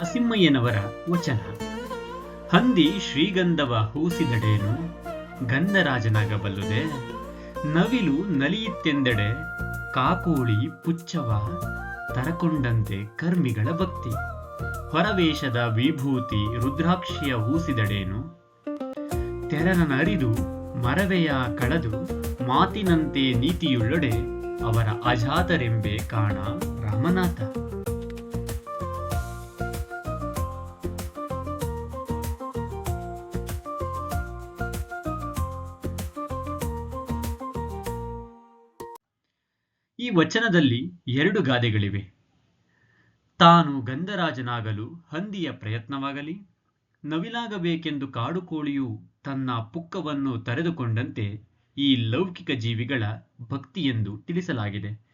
ಅಸಿಮ್ಮಯ್ಯನವರ ವಚನ. ಹಂದಿ ಶ್ರೀಗಂಧವ ಹೂಸಿದಡೇನು, ಗಂಧರಾಜನಾಗಬಲ್ಲುದೆ. ನವಿಲು ನಲಿಯಿತ್ತೆಂದೆಡೆ, ಕಾಕೋಳಿ ಪುಚ್ಚವ ತರಕೊಂಡಂತೆ ಕರ್ಮಿಗಳ ಭಕ್ತಿ. ಹೊರವೇಷದ ವಿಭೂತಿ ರುದ್ರಾಕ್ಷಿಯ ಹೂಸಿದಡೇನು ತೆರನರಿದು ಮರವೆಯ ಕಳೆದು ಮಾತಿನಂತೆ ನೀತಿಯುಳ್ಳೊಡೆ ಅವರ ಅಜಾತರೆಂಬೆ ಕಾಣ ರಾಮನಾಥ. ಈ ವಚನದಲ್ಲಿ ಎರಡು ಗಾದೆಗಳಿವೆ. ತಾನು ಗಂಧರಾಜನಾಗಲು ಹಂದಿಯ ಪ್ರಯತ್ನವಾಗಲಿ, ನವಿಲಾಗಬೇಕೆಂದು ಕಾಡುಕೋಳಿಯು ತನ್ನ ಪುಕ್ಕವನ್ನು ತರೆದುಕೊಂಡಂತೆ ಈ ಲೌಕಿಕ ಜೀವಿಗಳ ಭಕ್ತಿಯೆಂದು ತಿಳಿಸಲಾಗಿದೆ.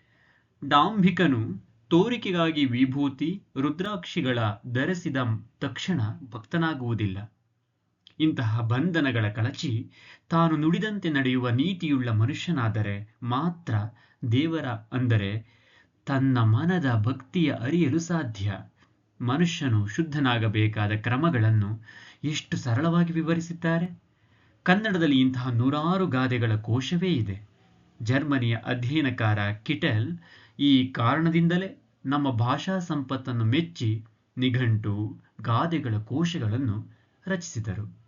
ಡಾಂಭಿಕನು ತೋರಿಕೆಗಾಗಿ ವಿಭೂತಿ, ರುದ್ರಾಕ್ಷಿಗಳ ಧರಿಸಿದ ತಕ್ಷಣ ಭಕ್ತನಾಗುವುದಿಲ್ಲ. ಇಂತಹ ಬಂಧನಗಳ ಕಳಚಿ ತಾನು ನುಡಿದಂತೆ ನಡೆಯುವ ನೀತಿಯುಳ್ಳ ಮನುಷ್ಯನಾದರೆ ಮಾತ್ರ ದೇವರ ಅಂದರೆ ತನ್ನ ಮನದ ಭಕ್ತಿಯ ಅರಿಯಲು ಸಾಧ್ಯ. ಮನುಷ್ಯನು ಶುದ್ಧನಾಗಬೇಕಾದ ಕ್ರಮಗಳನ್ನು ಎಷ್ಟು ಸರಳವಾಗಿ ವಿವರಿಸಿದ್ದಾರೆ? ಕನ್ನಡದಲ್ಲಿ ಇಂತಹ ನೂರಾರು ಗಾದೆಗಳ ಕೋಶವೇ ಇದೆ. ಜರ್ಮನಿಯ ಅಧ್ಯಯನಕಾರ ಕಿಟೆಲ್ ಈ ಕಾರಣದಿಂದಲೇ ನಮ್ಮ ಭಾಷಾ ಸಂಪತ್ತನ್ನು ಮೆಚ್ಚಿ ನಿಘಂಟು ಗಾದೆಗಳ ಕೋಶಗಳನ್ನು ರಚಿಸಿದರು.